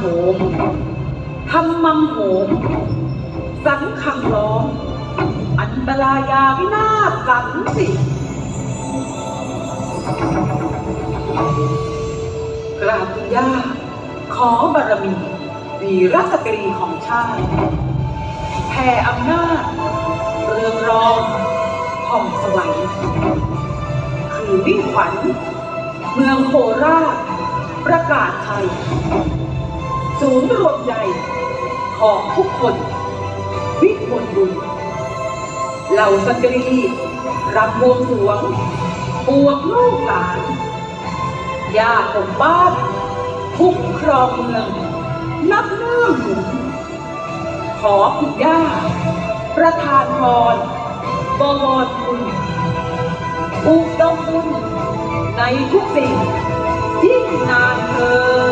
โหมทำมังโหม สังขังล้อม อันตรายาวินาศสันสิกราบคุณย่าขอบารมีวีรสตรีของชาติแผ่อำนาจ เรืองรองผ่องสวัยคือวิ่งขวัญ เมืองโคราชประกาศไทย ศูนย์รวมใจของทุกคนวิมลบุญเหล่าสตรีรำบวงสวงบวงลูกหลานย่าปกบ้านคุ้มครองเมืองนับเนื่องหนุนขอคุณย่า ประทานพรบวรคุณอุดมบุญในทุกสิ่งยิ่งนานเธอ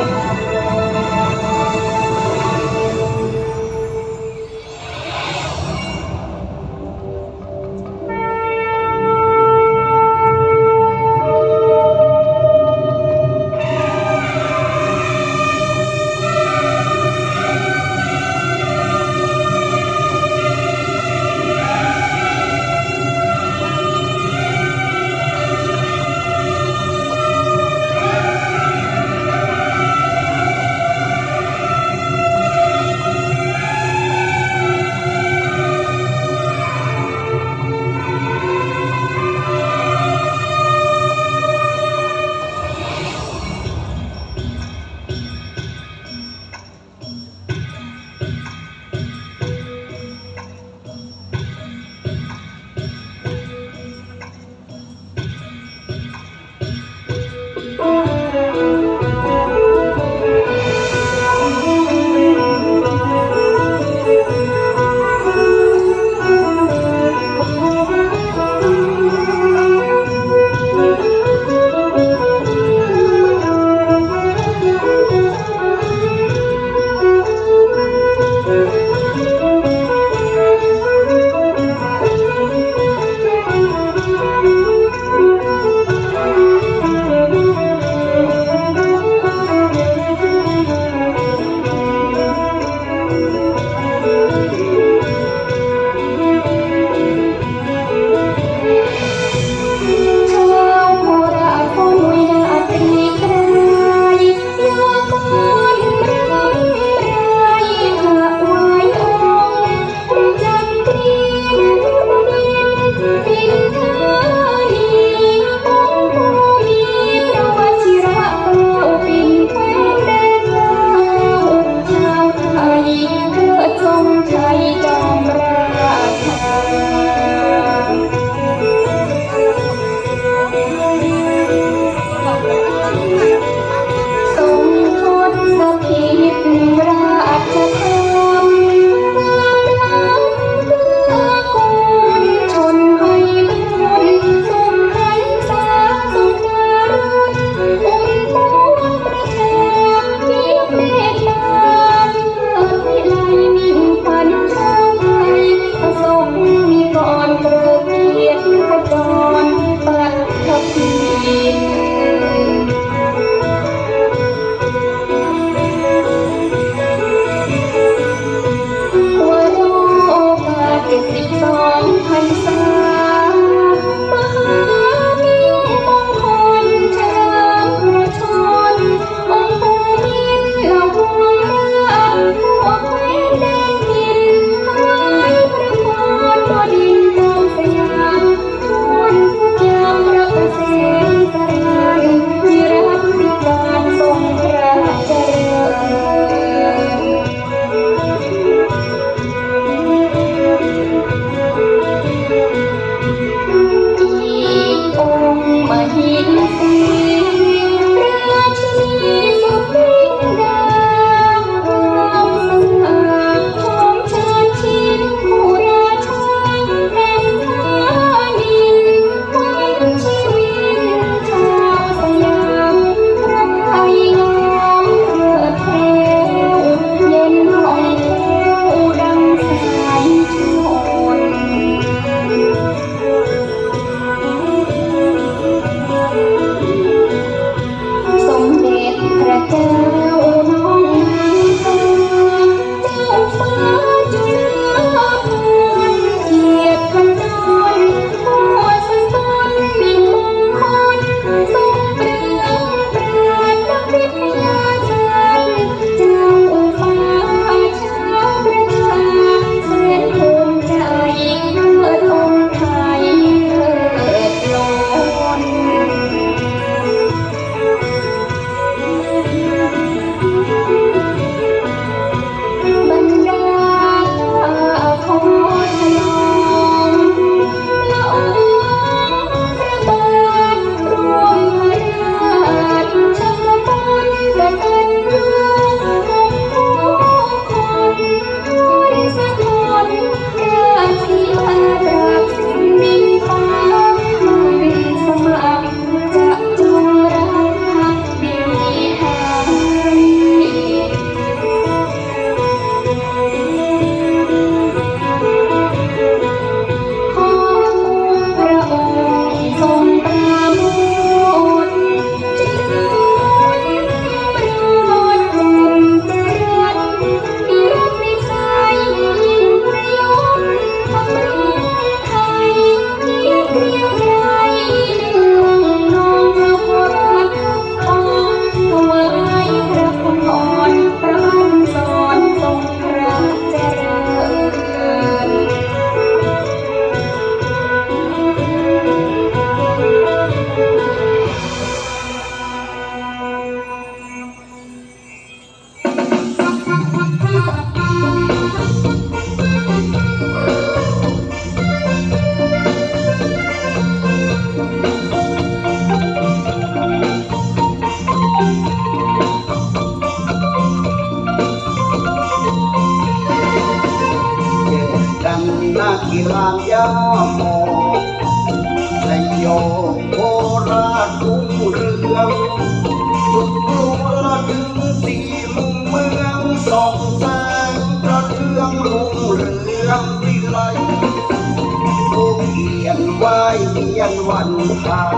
ยนไหว้เวียนวันทาง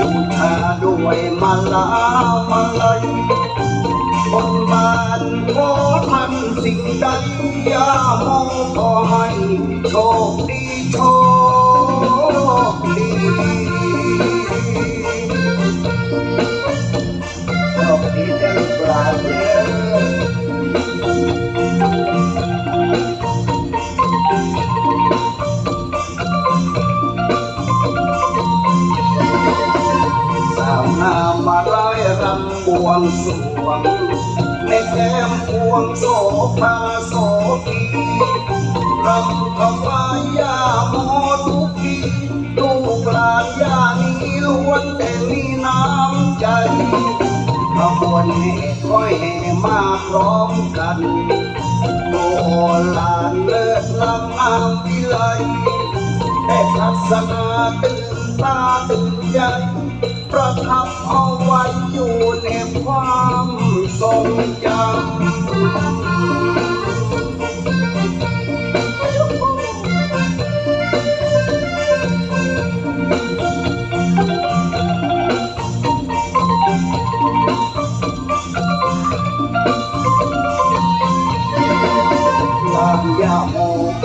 บูชาด้วยมาลามาลัยบนบานขอทันสิ่งใดอย่ามองขอให้โชคดีโชค วงสวงในแก้มพวงโสภาโสพีรำถวายยาโมทุกทีลูกหลานยานี้ล้วนแต่มีน้ำใจขบวนแห่ค่อยแห่มาพร้อมกันโบราณเลิศลำอางวิไลแต่ทัศนาตื่นตาตื่นใจ ประทับเอาไว้อยู่ในความทรงจำยาโมโค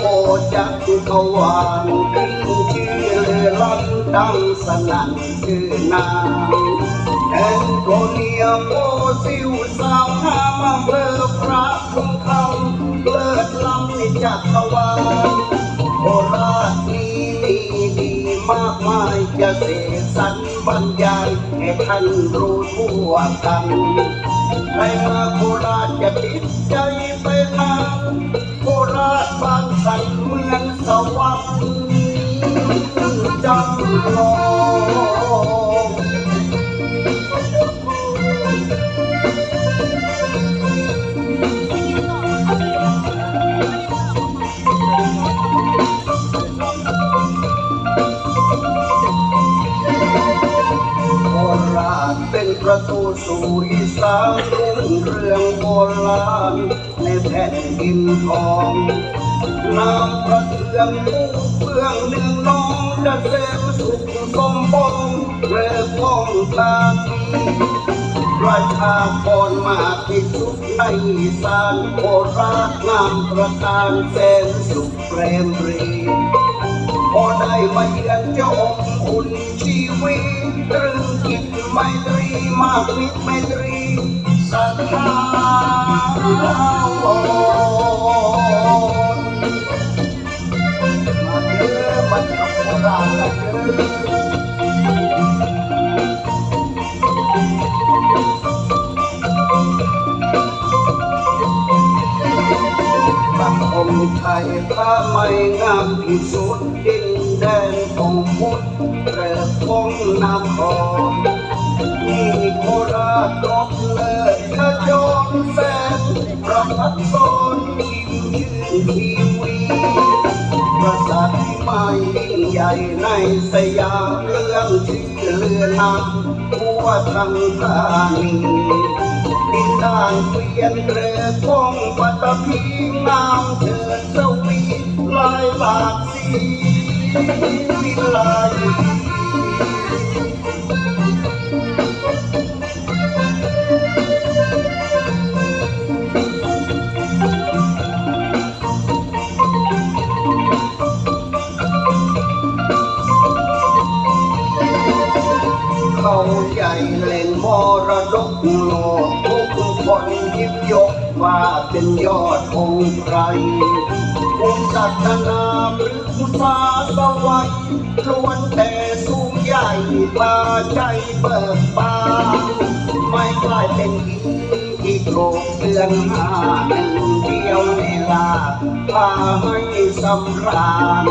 จักรวาลขึ้นชื่เลื่อนดัง สนั่นชื่อนางแอนโทเนียโมซิวสาวงามอำเภอพระพุงคำเลิศล้ำในจักรวาลโคราชนี้มีดีมากมายจะเสกสรรบรรยายให้ท่านรู้ทั่วกันใครมาโคราชจะติดใจไปนานโคราชบางสันเมืองสวรรค์จำ เป็นประตูสู่อีสานรุ่งเรืองโบราณในแผ่นดินทองน้ำประเทืองมุ่งเฟื่องหนึ่งน้องเกษมสุขสมบงเรือพ้องตาดีประชากรมาที่สุดในอีสานโคราชงามประการแสนสุขเปรมรีพอได้มาเยือนเจ้าองค์ รีมากมิตรไมตรีศรัทธาวรมาเด้อมาจับโบราณนะเด้อสังคมไทยถ้าไม่งามที่สุดดินแดนของพุทธเกิดคงนคอ นี่โคราชรบเลิศขจรแสนประพัดสอนยิ้มยืนทีวีประสาทที่ไม่ยิ่งใหญ่ในสยามเรื่องชื่อเรือนำทั่วทั้งธานีดินด้านเปลี่ยนเรือของปัตตภีงามเถิดสวีลายหลากสีวิไล ใหญ่เล่นมรดกโลกทุกคนยิบยกว่าเป็นยอดองค์ไพรภูมิศาสนาหรือภาษาสวัยล้วนแต่สูงใหญ่ตาใจเบิกบานไม่กลายเป็นหินที่โกรเดือนหาหนึ่งเดียวเวลาพาให้สำราญ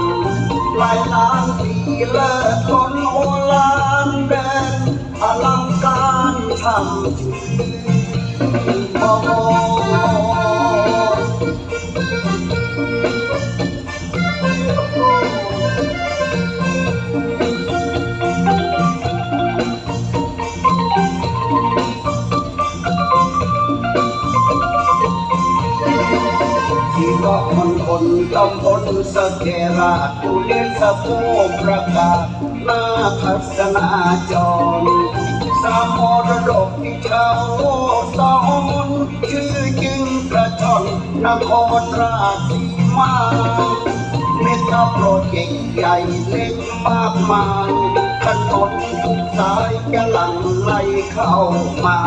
หลายล้านปีเลิศคนโอลานแดน อลังการทำมองก็คนคนตำบสเกราตุเลสะโพประกาศนาทัศนาจอ กที่ชาวสอนชื่อจึงกระชนนครราชสีมาเมกะโปรเจกต์ใหญ่เล็กมากมายถนนทุกสายจะหลั่งไหลเข้ามา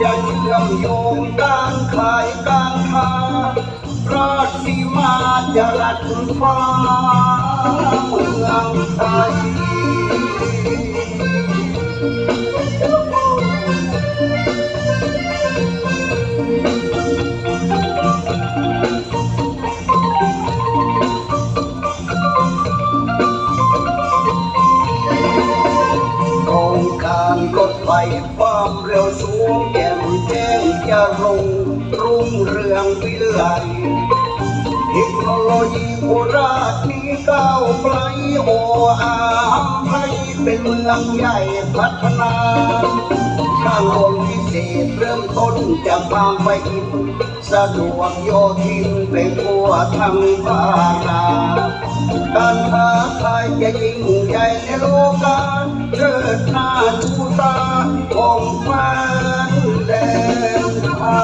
จะเชื่อมโยงการขายการค้าราชสีมาจะรัดฟ้าเมืองไทย จะรุ่งรุ่งเรืองวิไลเทคโนโลยีโคราชนี้ก้าวไกลโออาให้เป็นเมืองใหญ่พัฒนาทางลงพิเศษเริ่มต้นจะบางไปอินสะดวกโยธินไปทั่วทั้งภาคาการค้าขายจะยิ่งใหญ่ในโลกาเชิดหน้าชูตาของแฟนแดง ไ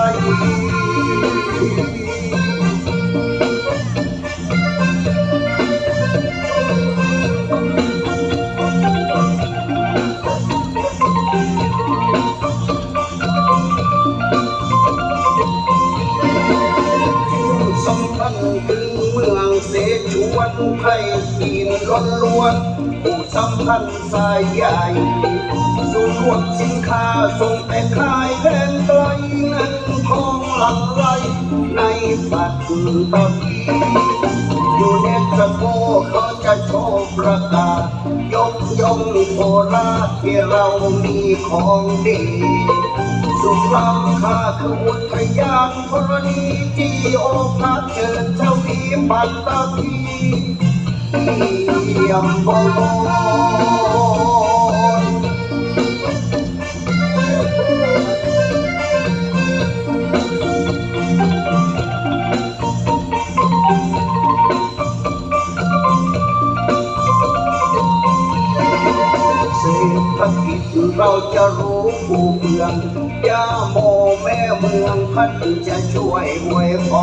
ทยจีนล้นล้วนผู้สำคัญสายใหญ่ส่วนรวมสินค้าส่งไปขายแดนไกล เงินทองหลั่งไหลในปัตตานีอยู่ในสะโพกเขาจะโชว์ประกาศยกย่องโคราชที่เรามีของดี สุขล้ำค่าคืออุทยานธรณีที่โอภาสเชิญเจ้าพีปัตตาพีเยี่ยมบ เราจะรู้ผู้เมืองย่าโมแม่เมืองพันจะช่วยอวยพร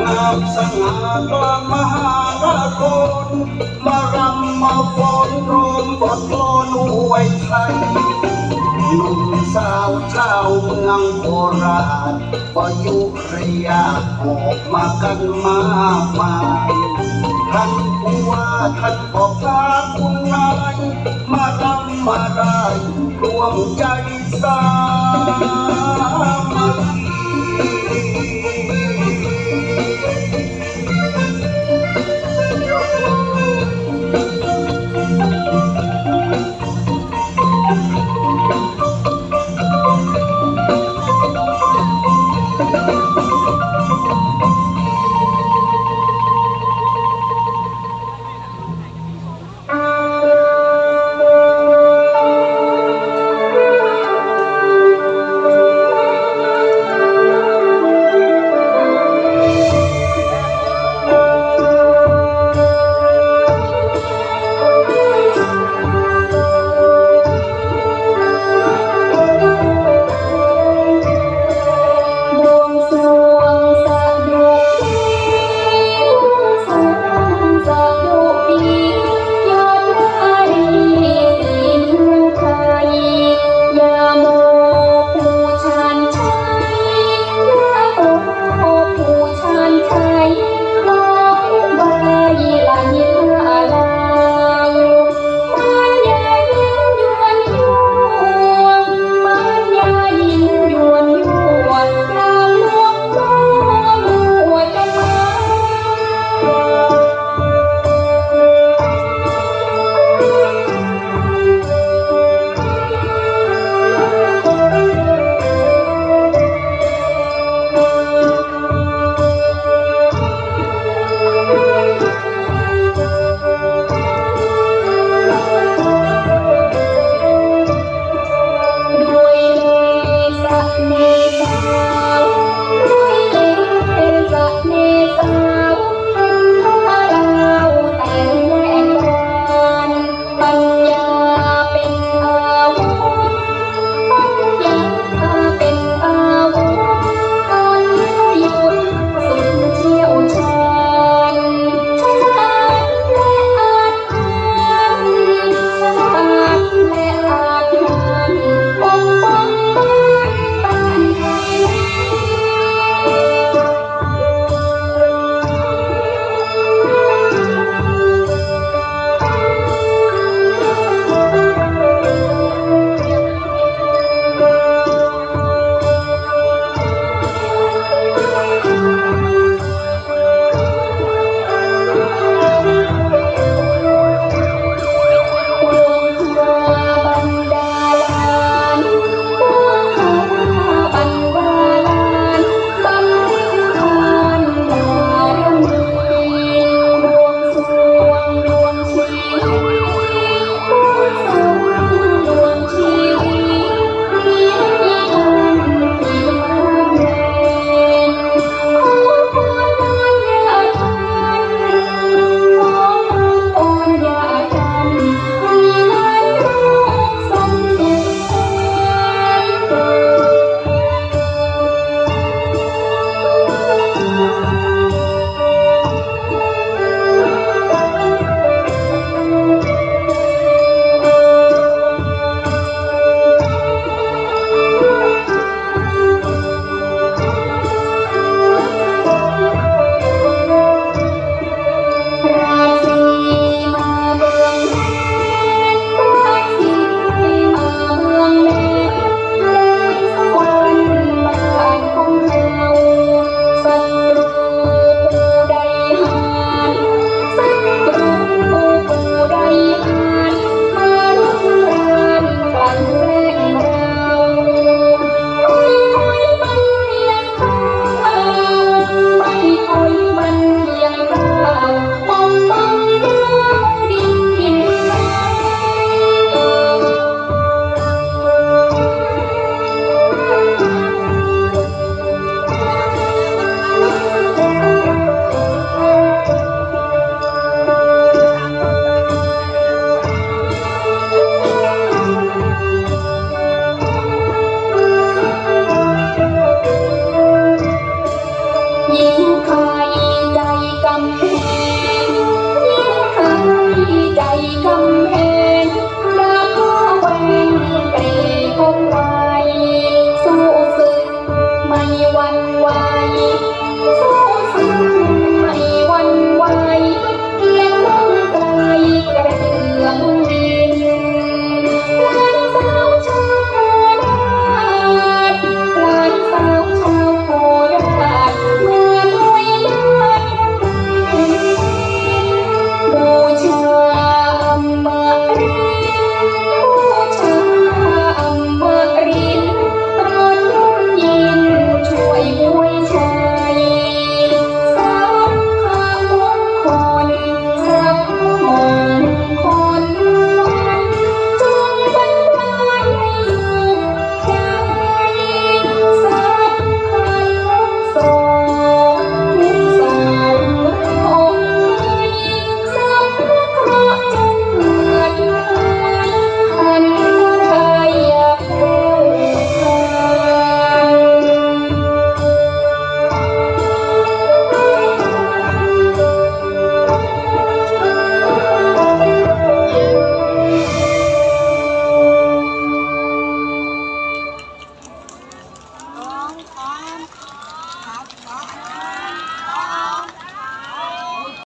งามสง่ากลางมหานครมารำมาฟ้อนรมบทกลอนอวยไทยหนุ่มสาวชาวเมืองโคราชปยุระยะออกมากันมากมายท่านผู้ว่าท่านพ่อพาคุณนายมารำ มาได้รวมใจสาม Música